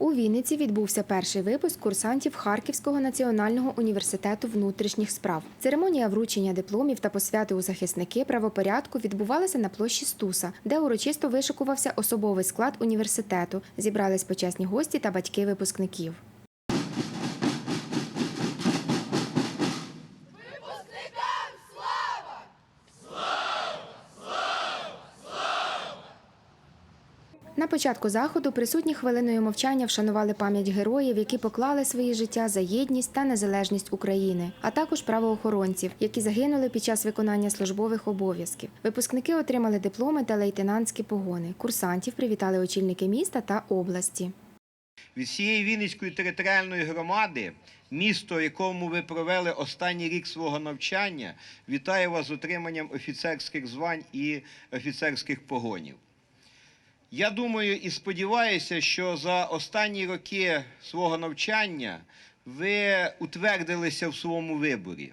У Вінниці відбувся перший випуск курсантів Харківського національного університету внутрішніх справ. Церемонія вручення дипломів та посвяти у захисники правопорядку відбувалася на площі Стуса, де урочисто вишикувався особовий склад університету. Зібрались почесні гості та батьки випускників. На початку заходу присутні хвилиною мовчання вшанували пам'ять героїв, які поклали свої життя за єдність та незалежність України, а також правоохоронців, які загинули під час виконання службових обов'язків. Випускники отримали дипломи та лейтенантські погони. Курсантів привітали очільники міста та області. Від всієї Вінницької територіальної громади, місто, якому ви провели останній рік свого навчання, вітаю вас з отриманням офіцерських звань і офіцерських погонів. Я думаю і сподіваюся, що за останні роки свого навчання ви утвердилися в своєму виборі,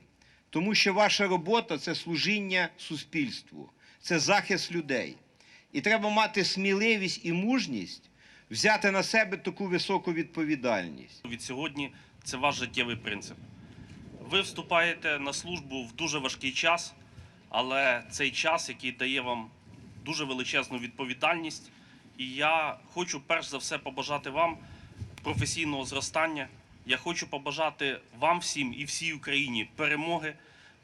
тому що ваша робота це служіння суспільству, це захист людей. І треба мати сміливість і мужність взяти на себе таку високу відповідальність. Від сьогодні це ваш життєвий принцип. Ви вступаєте на службу в дуже важкий час, але цей час, який дає вам дуже величезну відповідальність. І я хочу перш за все побажати вам професійного зростання. Я хочу побажати вам всім і всій Україні перемоги,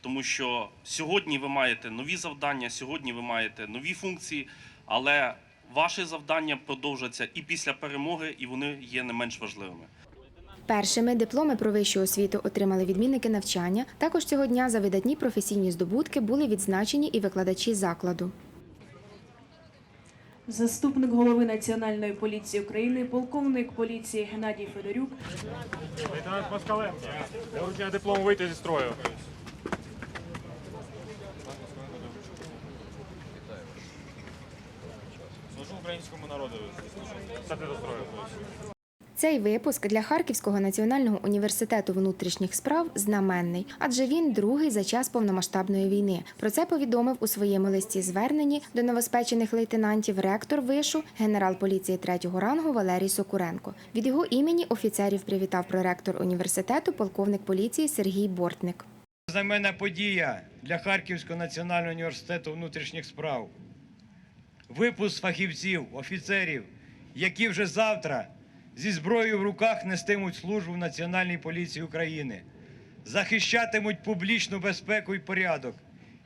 тому що сьогодні ви маєте нові завдання, сьогодні ви маєте нові функції, але ваші завдання продовжаться і після перемоги, і вони є не менш важливими. Першими дипломи про вищу освіту отримали відмінники навчання. Також цього дня за видатні професійні здобутки були відзначені і викладачі закладу. Заступник голови Національної поліції України, полковник поліції Геннадій Федорюк, Лейтенант Москаленко, Я вручення диплому вийти зі строю. Служу українському народу. Стати до строю. Цей випуск для Харківського національного університету внутрішніх справ знаменний, адже він другий за час повномасштабної війни. Про це повідомив у своєму листі зверненні до новоспечених лейтенантів ректор вишу, генерал поліції третього рангу Валерій Сокуренко. Від його імені офіцерів привітав проректор університету, полковник поліції Сергій Бортник. Знаменна подія для Харківського національного університету внутрішніх справ. Випуск фахівців, офіцерів, які вже завтра зі зброєю в руках нестимуть службу в Національній поліції України, захищатимуть публічну безпеку і порядок,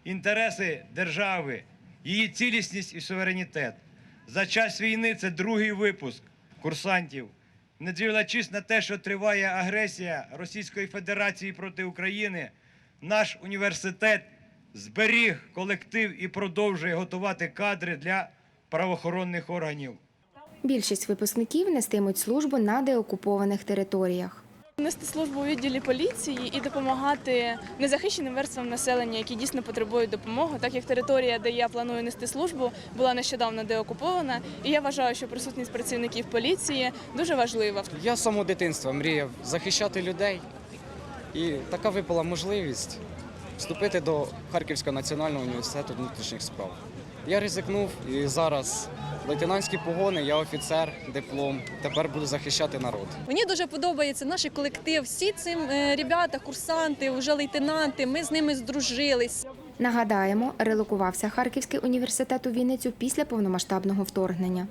інтереси держави, її цілісність і суверенітет. За час війни це другий випуск курсантів. Не дивлячись на те, що триває агресія Російської Федерації проти України, наш університет зберіг колектив і продовжує готувати кадри для правоохоронних органів. Більшість випускників нестимуть службу на деокупованих територіях. Нести службу у відділі поліції і допомагати незахищеним верствам населення, які дійсно потребують допомоги, так як територія, де я планую нести службу, була нещодавно деокупована. І я вважаю, що присутність працівників поліції дуже важлива. Я з самого дитинства мріяв захищати людей, і така випала можливість вступити до Харківського національного університету внутрішніх справ. Я ризикнув і зараз лейтенантські погони, я офіцер, диплом. Тепер буду захищати народ. Мені дуже подобається наш колектив. Всі ці е, ребята, курсанти, вже лейтенанти. Ми з ними здружились. Нагадаємо, релокувався Харківський університет у Вінницю після повномасштабного вторгнення.